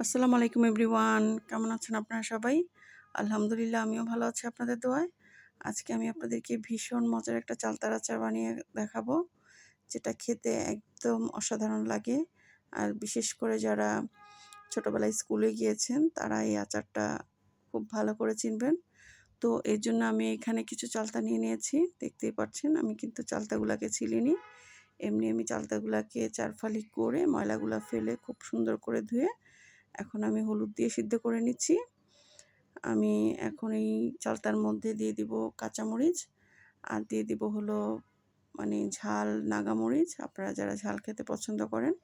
আসসালামু আলাইকুম এভরিওয়ান, কেমন আছেন আপনারা সবাই? আলহামদুলিল্লাহ, আমিও ভালো আছি আপনাদের দোয়ায়। আজকে আমি আপনাদেরকে ভীষণ মজার একটা চালতার আচার বানিয়ে দেখাবো, যেটা খেতে একদম অসাধারণ লাগে। আর বিশেষ করে যারা ছোটোবেলায় স্কুলে গিয়েছেন, তারা এই আচারটা খুব ভালো করে চিনবেন। তো এর জন্য আমি এখানে কিছু চালতা নিয়ে নিয়েছি, দেখতেই পাচ্ছেন, আমি কিন্তু চালতাগুলাকে ছিলিনি। এমনি আমি চালতাগুলাকে চারফালি করে ময়লাগুলা ফেলে খুব সুন্দর করে ধুয়ে এখন আমি হলুদ দিয়ে সিদ্ধ করে নিচ্ছি। আমি এখন এই চালতার মধ্যে দিয়ে দিব কাঁচামরিচ আর দিয়ে দিব হলো মানে ঝাল নাগামরিচ। আপনারা যারা ঝাল খেতে পছন্দ করেন,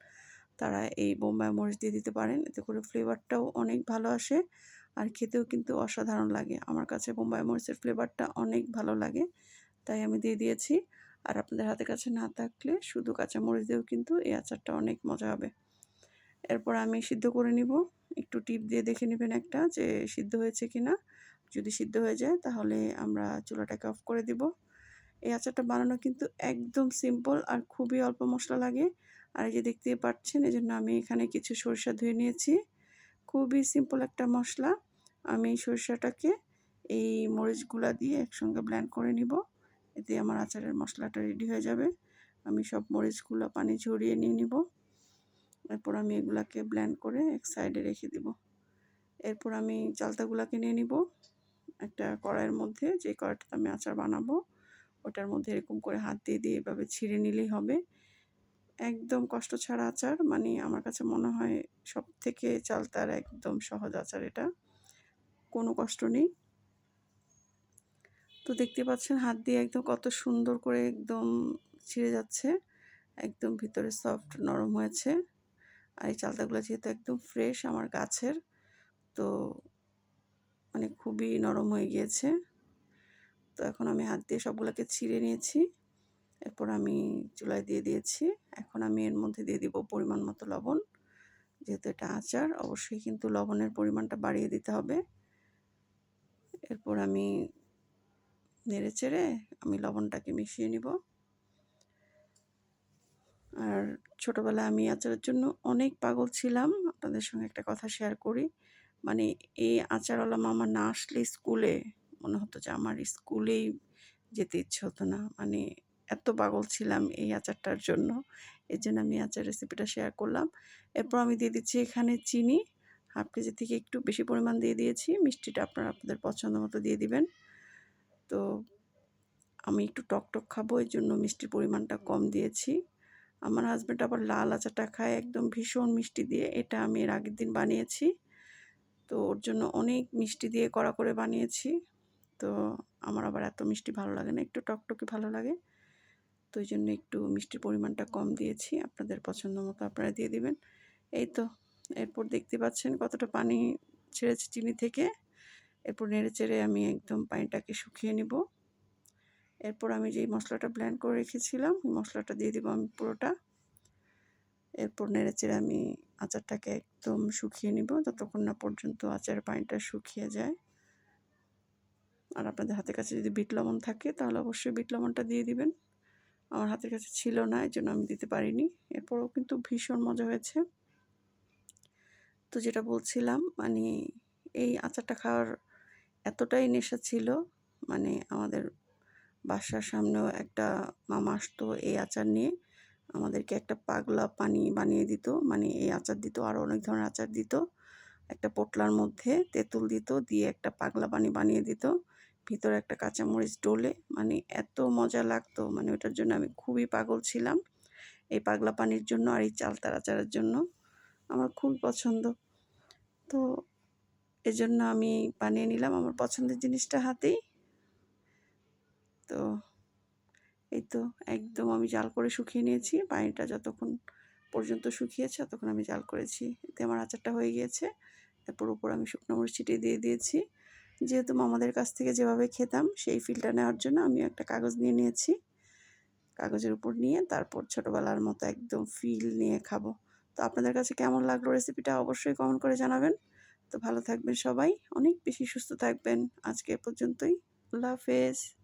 তারা এই বোম্বাই মরিচ দিয়ে দিতে পারেন। এতে করে ফ্লেভারটাও অনেক ভালো আসে আর খেতেও কিন্তু অসাধারণ লাগে। আমার কাছে বোম্বাই মরিচের ফ্লেভারটা অনেক ভালো লাগে, তাই আমি দিয়ে দিয়েছি। আর আপনাদের হাতের কাছে না থাকলে শুধু কাঁচামরিচ দিয়েও কিন্তু এই আচারটা অনেক মজা হবে। এরপর আমি সিদ্ধ করে নিব। একটু টিপ দিয়ে দেখে নেবেন একটা যে সিদ্ধ হয়েছে কি না যদি সিদ্ধ হয়ে যায় তাহলে আমরা চুলাটাকে অফ করে দিব। এই আচারটা বানানো কিন্তু একদম সিম্পল আর খুবই অল্প মশলা লাগে। আর এই যে দেখতে পাচ্ছেন এই জন্য আমি এখানে কিছু সরিষা ধুয়ে নিয়েছি। খুবই সিম্পল একটা মশলা। আমি সরিষাটাকে এই মরিচগুলা দিয়ে একসঙ্গে ব্ল্যান্ড করে নিব। এতে আমার আচারের মশলাটা রেডি হয়ে যাবে। আমি সব মরিচগুলো পানি ঝরিয়ে নিয়ে নিব। এরপর আমি এগুলাকে ব্ল্যান্ড করে এক সাইডে রেখে দিব। এরপর আমি চালতাগুলাকে নিয়ে নিব। একটা কড়াইয়ের মধ্যে যে কড়াইটাতে আমি আচার বানাবো, ওটার মধ্যে এরকম করে হাত দিয়ে দিয়ে এভাবে ছিঁড়ে নিলেই হবে। একদম কষ্ট ছাড়া আচার মানে আমার কাছে মনে হয় সব থেকে চালতার একদম সহজ আচার এটা। কোনো কষ্ট নেই। তো দেখতে পাচ্ছেন হাত দিয়ে একদম কত সুন্দর করে একদম ছিঁড়ে যাচ্ছে। একদম ভিতরে সফট নরম হয়েছে। আর এই চালতাগুলো যেহেতু একদম ফ্রেশ আমার গাছের, তো মানে খুবই নরম হয়ে গিয়েছে। তো এখন আমি হাত দিয়ে সবগুলোকে ছিঁড়ে নিয়েছি, এরপর আমি চুলায় দিয়ে দিয়েছি। এখন আমি এর মধ্যে দিয়ে দিব পরিমাণ মতো লবণ, যেহেতু এটা আচার, অবশ্যই কিন্তু লবণের পরিমাণটা বাড়িয়ে দিতে হবে। এরপর আমি নেড়ে চেড়ে আমি লবণটাকে মিশিয়ে নিব। আর ছোটোবেলায় আমি আচারের জন্য অনেক পাগল ছিলাম। আপনাদের সঙ্গে একটা কথা শেয়ার করি। মানে এই আচারওয়ালা মামা না আসলে স্কুলে মনে হতো যে আমার স্কুলেই যেতে ইচ্ছে হতো না। মানে এত পাগল ছিলাম এই আচারটার জন্য। এই জন্য আমি আচার রেসিপিটা শেয়ার করলাম। এরপর আমি দিয়ে দিচ্ছি এখানে চিনি। হাফ কেজি থেকে একটু বেশি পরিমাণ দিয়ে দিয়েছি। মিষ্টিটা আপনারা আপনাদের পছন্দ মতো দিয়ে দিবেন। তো আমি একটু টক টক খাব এই জন্য মিষ্টির পরিমাণটা কম দিয়েছি। আমার হাজব্যান্ড আবার লাল আচারটা খায়, একদম ভীষণ মিষ্টি দিয়ে। এটা আমি এর আগের দিন বানিয়েছি। তো ওর জন্য অনেক মিষ্টি দিয়ে কড়া করে বানিয়েছি। তো আমার আবার এত মিষ্টি ভালো লাগে না, একটু টকটকে ভালো লাগে। তো ওই জন্য একটু মিষ্টির পরিমাণটা কম দিয়েছি। আপনাদের পছন্দ মতো আপনারা দিয়ে দিবেন। এই তো, এরপর দেখতে পাচ্ছেন কতটা পানি ছেড়েছি চিনি থেকে। এরপর নেড়ে চেড়ে আমি একদম পানিটাকে শুকিয়ে নিব। এরপর আমি যেই মশলাটা ব্ল্যান্ড করে রেখেছিলাম, ওই মশলাটা দিয়ে দিব আমি পুরোটা। এরপর নেড়েচেড়ে আমি আচারটাকে একদম শুকিয়ে নিব, যতক্ষণ না পর্যন্ত আচারের পানিটা শুকিয়ে যায়। আর আপনাদের হাতের কাছে যদি বিট লবণ থাকে, তাহলে অবশ্যই বিট লবণটা দিয়ে দিবেন। আমার হাতের কাছে ছিল না এই জন্য আমি দিতে পারিনি। এরপরও কিন্তু ভীষণ মজা হয়েছে। তো যেটা বলছিলাম মানে এই আচারটা খাওয়ার এতটাই নেশা ছিল মানে আমাদের বাসার সামনেও একটা মামা আসতো এই আচার নিয়ে। আমাদেরকে একটা পাগলা পানি বানিয়ে দিত মানে এই আচার দিত আরও অনেক ধরনের আচার দিত। একটা পোটলার মধ্যে তেঁতুল দিত, দিয়ে একটা পাগলা পানি বানিয়ে দিত। ভিতরে একটা কাঁচামরিচ ডোলে মানে এত মজা লাগতো মানে ওটার জন্য আমি খুবই পাগল ছিলাম। এই পাগলা পানির জন্য আর এই চালতার আচারের জন্য আমার খুব পছন্দ। তো এজন্য আমি বানিয়ে নিলাম আমার পছন্দের জিনিসটা হাতেই। তো এই তো একদম আমি জাল করে শুকিয়ে নিয়েছি। পানিটা যতক্ষণ পর্যন্ত শুকিয়েছে ততক্ষণ আমি জাল করেছি। এতে আমার আচারটা হয়ে গিয়েছে। তারপর উপর আমি শুকনো মরিচ ছিটিয়ে দিয়ে দিয়েছি। যেহেতু মামাদের কাছ থেকে যেভাবে খেতাম সেই ফিলটা নেওয়ার জন্য আমি একটা কাগজ নিয়ে নিয়েছি। কাগজের উপর নিয়ে তারপর ছোটোবেলার মতো একদম ফিল নিয়ে খাব। তো আপনাদের কাছে কেমন লাগল রেসিপিটা অবশ্যই কমেন্ট করে জানাবেন। তো ভালো থাকবেন সবাই। অনেক বেশি সুস্থ থাকবেন। আজকে পর্যন্তই। আল্লাহ হাফেজ।